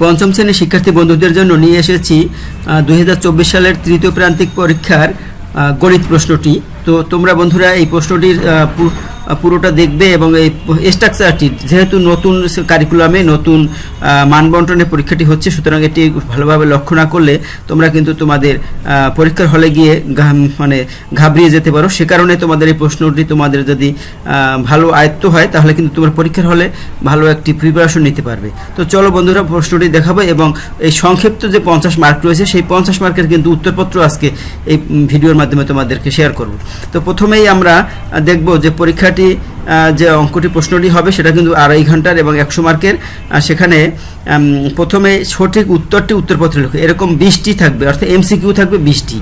পঞ্চম শ্রেণির শিক্ষার্থী বন্ধুদের জন্য নিয়ে এসেছি দুই হাজার চব্বিশ সালের তৃতীয় প্রান্তিক পরীক্ষার গণিত প্রশ্নটি। তো তোমরা বন্ধুরা এই প্রশ্নটির পুরোটা দেখবে এবং এই স্ট্রাকচারটি যেহেতু নতুন কারিকুলামে নতুন মানবন্টনের পরীক্ষাটি হচ্ছে, সুতরাং এটি ভালোভাবে লক্ষ্য না করলে তোমরা কিন্তু তোমাদের পরীক্ষার হলে গিয়ে মানে ঘাবড়িয়ে যেতে পারো। সে কারণে তোমাদের এই প্রশ্নটি তোমাদের যদি ভালো আয়ত্ত হয়, তাহলে কিন্তু তোমার পরীক্ষার হলে ভালো একটি প্রিপারেশন নিতে পারবে। তো চলো বন্ধুরা, প্রশ্নটি দেখাবো এবং এই সংক্ষিপ্ত যে পঞ্চাশ মার্ক রয়েছে, সেই পঞ্চাশ মার্কের কিন্তু উত্তরপত্র আজকে এই ভিডিওর মাধ্যমে তোমাদেরকে শেয়ার করব। তো প্রথমেই আমরা দেখব যে পরীক্ষাটি আহ, যে অঙ্কটি প্রশ্নটি হবে সেটা কিন্তু আড়াই ঘণ্টার এবং একশো মার্কের। সেখানে প্রথমে সঠিক উত্তরটি উত্তরপত্রে লেখো। এরকম বিশটি থাকবে অর্থাৎ এমসিকিউ থাকবে বিশটি।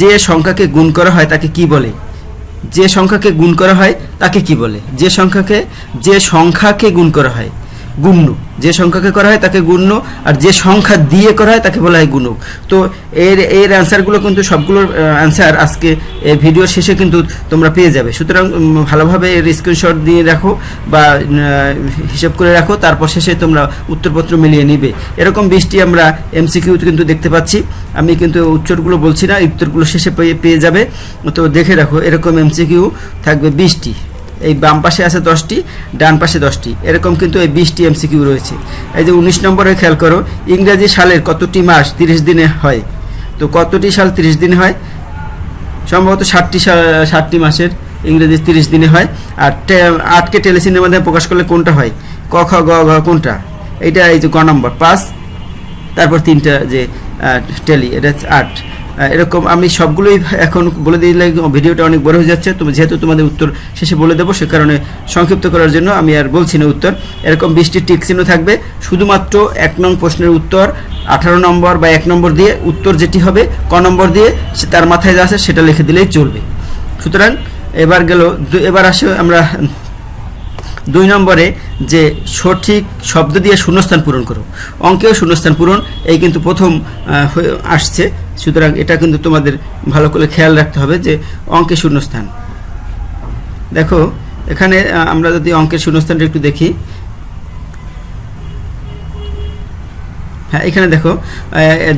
যে সংখ্যাকে গুণ করা হয় তাকে কি বলে? যে সংখ্যাকে গুণ করা হয় তাকে কি বলে? যে সংখ্যাকে যে সংখ্যাকে গুণ করা হয় গুণ্য। যে সংখ্যাকে করা হয় তাকে গুণ্য, আর যে সংখ্যা দিয়ে করা হয় তাকে বলা হয় গুণক। তো এর এর অ্যান্সারগুলো কিন্তু সবগুলোর অ্যান্সার আজকে এই ভিডিওর শেষে কিন্তু তোমরা পেয়ে যাবে। সুতরাং ভালোভাবে এর স্ক্রিনশট দিয়ে রাখো বা হিসাব করে রাখো, তারপর শেষে তোমরা উত্তরপত্র মিলিয়ে নিবে। এরকম বৃষ্টি আমরা এমসিকিউ কিন্তু দেখতে পাচ্ছি। আমি কিন্তু উত্তরগুলো বলছি না, উত্তরগুলো শেষে পেয়ে পেয়ে যাবে। তো দেখে রাখো, এরকম এমসিকিউ থাকবে বিশটি এই বাম পাশে আছে দশটি, ডান পাশে দশটি। এরকম কিন্তু এই বিশটি এমসিকিউ রয়েছে। এই যে উনিশ নম্বরে খেয়াল করো, ইংরেজি সালের কতটি মাস তিরিশ দিনে হয়? তো কতটি সাল তিরিশ দিনে হয়? সম্ভবত ষাটটি ষাটটি মাসের ইংরেজি তিরিশ দিনে হয়। আর আটকে টেলিসিনের মাধ্যমে প্রকাশ করলে কোনটা হয়? ক, খ, গ, ঘ, কোনটা? এইটা এই যে ক নম্বর, পাঁচ। তারপর তিনটা যে টেলি, এটা আট। এরকম আমি সবগুলোই এখন বলে দিলে ভিডিওটা অনেক বড় হয়ে যাচ্ছে। তো যেহেতু তোমাদের উত্তর শেষে বলে দেবো, সে কারণে সংক্ষিপ্ত করার জন্য আমি আর বলছি না উত্তর। এরকম বৃষ্টি টিক চিহ্ন থাকবে। শুধুমাত্র এক নং প্রশ্নের উত্তর, আঠারো নম্বর বা এক নম্বর দিয়ে উত্তর যেটি হবে, ক নম্বর দিয়ে সে তার মাথায় যা আছে সেটা লিখে দিলেই চলবে। সুতরাং এবার গেল এবার আসে আমরা দুই নম্বরে যে সঠিক শব্দ দিয়ে শূন্যস্থান পূরণ করো। অঙ্কেও শূন্যস্থান পূরণ, এই কিন্তু প্রথম আসছে। সুতরাং এটা কিন্তু তোমাদের ভালো করে খেয়াল রাখতে হবে যে অঙ্কে শূন্যস্থান। দেখো, এখানে আমরা যদি অঙ্কের শূন্যস্থানটা একটু দেখি হ্যাঁ এখানে দেখো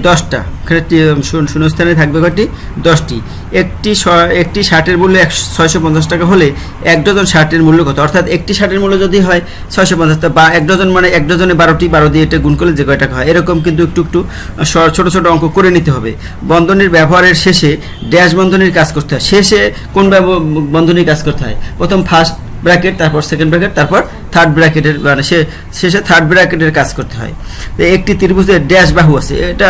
দশটা। এখানে শূন্য- শূন্যস্থানে থাকবে কয়টি? দশটি। একটি একটি শার্টের মূল্য এক ছয়শো পঞ্চাশ টাকা হলে এক ডজন শার্টের মূল্য কত? অর্থাৎ একটি শার্টের মূল্য যদি হয় ছয়শো পঞ্চাশ টাকা বা এক ডজন মানে এক ডজনে বারোটি বারো দিয়ে এটা গুণ করলে যে কয় টাকা হয়? এরকম কিন্তু একটু একটু ছোটো, ছোট অঙ্ক করে নিতে হবে। বন্ধনীর ব্যবহারের শেষে ড্যাশ বন্ধনীর কাজ করতে হয়। শেষে কোন বন্ধনীর কাজ করতে হয়? প্রথম ফার্স্ট ব্র্যাকেট তারপর সেকেন্ড ব্র্যাকেট তারপর থার্ড ব্র্যাকেটের মানে সে শেষে থার্ড ব্র্যাকেটের কাজ করতে হয়। তো একটি ত্রিভুজের ড্যাশ বাহু আছে। এটা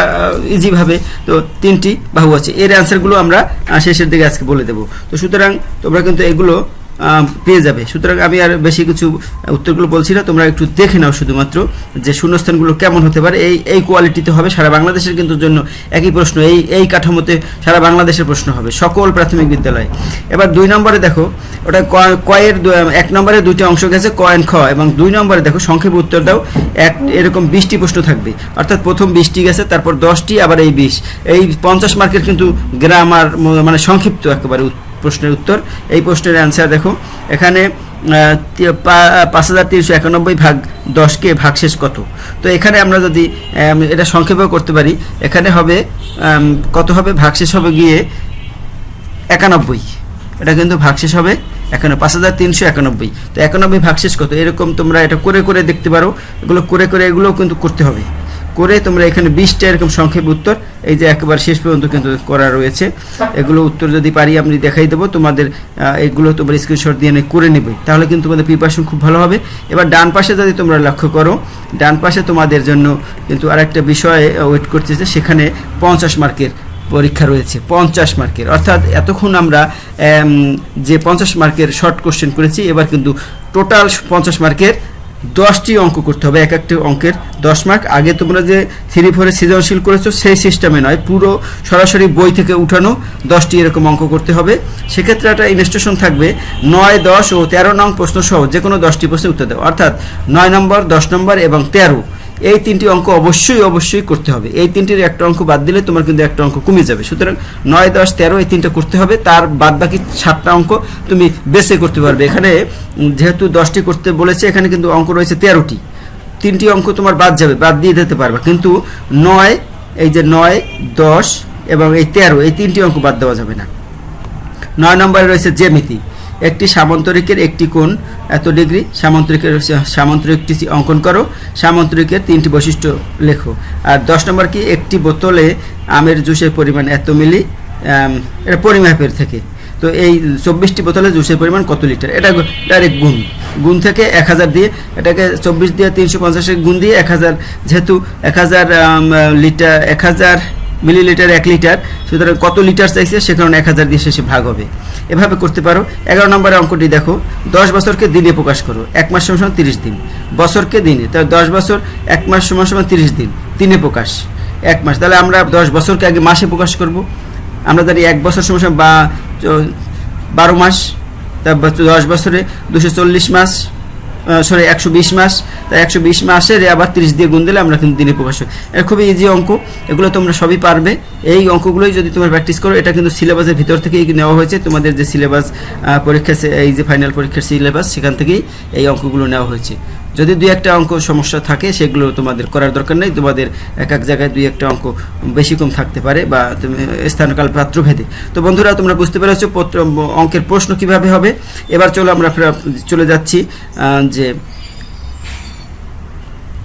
ইজিভাবে তো তিনটি বাহু আছে। এর অ্যান্সারগুলো আমরা শেষের দিকে আজকে বলে দেবো। তো সুতরাং তোমরা কিন্তু এগুলো পেয়ে যাবে। সুতরাং আমি আর বেশি কিছু উত্তরগুলো বলছি না। তোমরা একটু দেখে নাও শুধুমাত্র যে শূন্যস্থানগুলো কেমন হতে পারে। এই এই কোয়ালিটিতে হবে। সারা বাংলাদেশের কিন্তু জন্য একই প্রশ্ন। এই এই কাঠামোতে সারা বাংলাদেশের প্রশ্ন হবে। সকল প্রাথমিক বিদ্যালয়। এবার দুই নম্বরে দেখো, ওটা কয়ের এক নম্বরে দুইটা অংশ গেছে, ক খ। এবং দুই নম্বরে দেখো, সংক্ষেপে উত্তর দাও। এক, এরকম বিশটি প্রশ্ন থাকবে। অর্থাৎ প্রথম বিশটি গেছে, তারপর দশটি, আবার এই বিশ। এই পঞ্চাশ মার্কের কিন্তু গ্রামার মানে সংক্ষিপ্ত একেবারে প্রশ্নের উত্তর। এই প্রশ্নের অ্যান্সার দেখো। এখানে পাঁচ হাজার তিনশো একানব্বই ভাগ দশকে ভাগশেষ কত? তো এখানে আমরা যদি এটা সংক্ষেপেও করতে পারি, এখানে হবে কত হবে? ভাগশেষ হবে গিয়ে একানব্বই। এটা কিন্তু ভাগশেষ হবে এখানে পাঁচ হাজার তিনশো একানব্বই। তো একানব্বই ভাগশেষ কত? এরকম তোমরা এটা করে করে দেখতে পারো। এগুলো করে করে এগুলোও কিন্তু করতে হবে। করে তোমরা এখানে বিশটা এরকম সংক্ষেপ উত্তর, এই যে একেবারে শেষ পর্যন্ত কিন্তু করা রয়েছে। এগুলো উত্তর যদি পারি, আমি দেখাই দেবো। তোমাদের এগুলো তোমার স্ক্রিনশট দিয়ে করে নেবে। তাহলে কিন্তু তোমাদের প্রিপারেশন খুব ভালো হবে। এবার ডান পাশে যদি তোমরা লক্ষ্য করো, ডান পাশে তোমাদের জন্য কিন্তু আরেকটা বিষয় ওয়েট করতেছে সেখানে পঞ্চাশ মার্কের পরীক্ষা রয়েছে। পঞ্চাশ মার্কের। অর্থাৎ এতক্ষণ আমরা যে পঞ্চাশ মার্কের শর্ট কোশ্চেন করেছি, এবার কিন্তু টোটাল পঞ্চাশ মার্কের দশটি অঙ্ক করতে হবে। এক একটি অঙ্কের দশ মার্ক আগে তোমরা যে থ্রি ফোরে সৃজনশীল করেছ, সেই সিস্টেমে নয়। পুরো সরাসরি বই থেকে উঠানো দশটি এরকম অঙ্ক করতে হবে। সেক্ষেত্রে একটা ইনস্ট্রাকশন থাকবে। নয়, দশ ও তেরো নং প্রশ্ন সহ যে কোনো দশটি প্রশ্নের উত্তর দেওয়া অর্থাৎ নয় নম্বর, দশ নম্বর এবং তেরো। এই তিনটি অঙ্ক অবশ্যই অবশ্যই করতে হবে। এই তিনটির একটা অঙ্ক বাদ দিলে তোমার কিন্তু একটা অঙ্ক কমে যাবে। সুতরাং নয়, দশ, তেরো এই তিনটা করতে হবে। তার বাদ বাকি সাতটা অঙ্ক তুমি বেছে করতে পারবে। এখানে যেহেতু দশটি করতে বলেছে, এখানে কিন্তু অঙ্ক রয়েছে তেরোটি। তিনটি অঙ্ক তোমার বাদ যাবে, বাদ দিয়ে দিতে পারবে। কিন্তু নয়, এই যে নয়, দশ এবং এই তেরো, এই তিনটি অঙ্ক বাদ দেওয়া যাবে না। নয় নম্বরে রয়েছে জ্যামিতি। একটি সামান্তরিকের একটি কোণ, এত ডিগ্রি, সামান্তরিকের সামান্তরিকটি অঙ্কন করো, সামান্তরিকের তিনটি বৈশিষ্ট্য লেখো। আর দশ নম্বর কি, একটি বোতলে আমের জুসের পরিমাণ এত মিলি এটা পরিমাপের থেকে। তো এই চব্বিশটি বোতলে জুসের পরিমাণ কত লিটার? এটা ডাইরেক্ট গুণ। গুণ থেকে এক হাজার দিয়ে, এটাকে চব্বিশ দিয়ে তিনশো পঞ্চাশের গুণ দিয়ে এক হাজার, যেহেতু এক হাজার লিটার, এক হাজার মিলিলিটার এক লিটার, সুতরাং কত লিটার চাইছে সে কারণে এক হাজার দিয়ে শেষে ভাগ হবে। এভাবে করতে পারো। এগারো নম্বরের অঙ্কটি দেখো। দশ বছরকে দিনে প্রকাশ করো। এক মাস সমান সমান তিরিশ দিন। বছরকে দিনে, তাহলে দশ বছর, এক মাস সমান সমান তিরিশ দিন। দিনে প্রকাশ। এক মাস। তাহলে আমরা দশ বছরকে আগে মাসে প্রকাশ করব। আমরা জানি এক বছর সমান সমান বা বারো মাস, তারপর দশ বছরে দুশো চল্লিশ মাস সরি একশো বিশ মাস, তাই একশো বিশ মাসের আবার তিরিশ দিয়ে গুণ দিলে আমরা কিন্তু দিনে প্রকাশ করি এটা খুবই ইজি অঙ্ক, এগুলো তোমরা সবই পারবে। এই অঙ্কগুলোই যদি তোমরা প্র্যাকটিস করো, এটা কিন্তু সিলেবাসের ভিতর থেকেই নেওয়া হয়েছে। তোমাদের যে সিলেবাস পরীক্ষা এই যে ফাইনাল পরীক্ষার সিলেবাস সেখান থেকেই এই অঙ্কগুলো নেওয়া হয়েছে। যদি দুই একটা অঙ্ক সমস্যা থাকে, সেগুলো তোমাদের করার দরকার নেই। তোমাদের এক এক জায়গায় দুই একটা অঙ্ক বেশি কম থাকতে পারে বা তুমি স্থানকাল পাত্রভেদে তো বন্ধুরা, তোমরা বুঝতে পেরেছ অঙ্কের প্রশ্ন কীভাবে হবে? এবার চলো আমরা চলে যাচ্ছি যে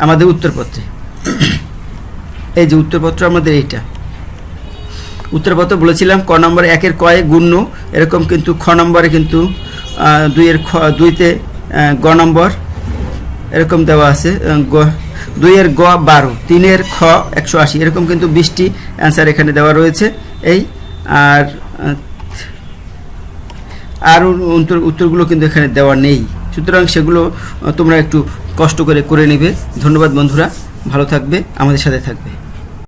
আমাদের উত্তরপত্রে। এই যে উত্তরপত্র আমাদের এইটা। উত্তরপত্র বলেছিলাম, ক নম্বরে একের কয়ে গুণ্য, এরকম কিন্তু খ নম্বরে কিন্তু দুইয়ের খ, দুইতে গ নম্বর এরকম দেওয়া আছে দুইয়ের গ বারো, তিনের খ একশো আশি, এরকম কিন্তু বিশটি অ্যান্সার এখানে দেওয়া রয়েছে। এই, আর আর উত্তরগুলো কিন্তু এখানে দেওয়া নেই। সুতরাং সেগুলো তোমরা একটু কষ্ট করে করে নেবে। ধন্যবাদ বন্ধুরা, ভালো থাকবে, আমাদের সাথে থাকবে।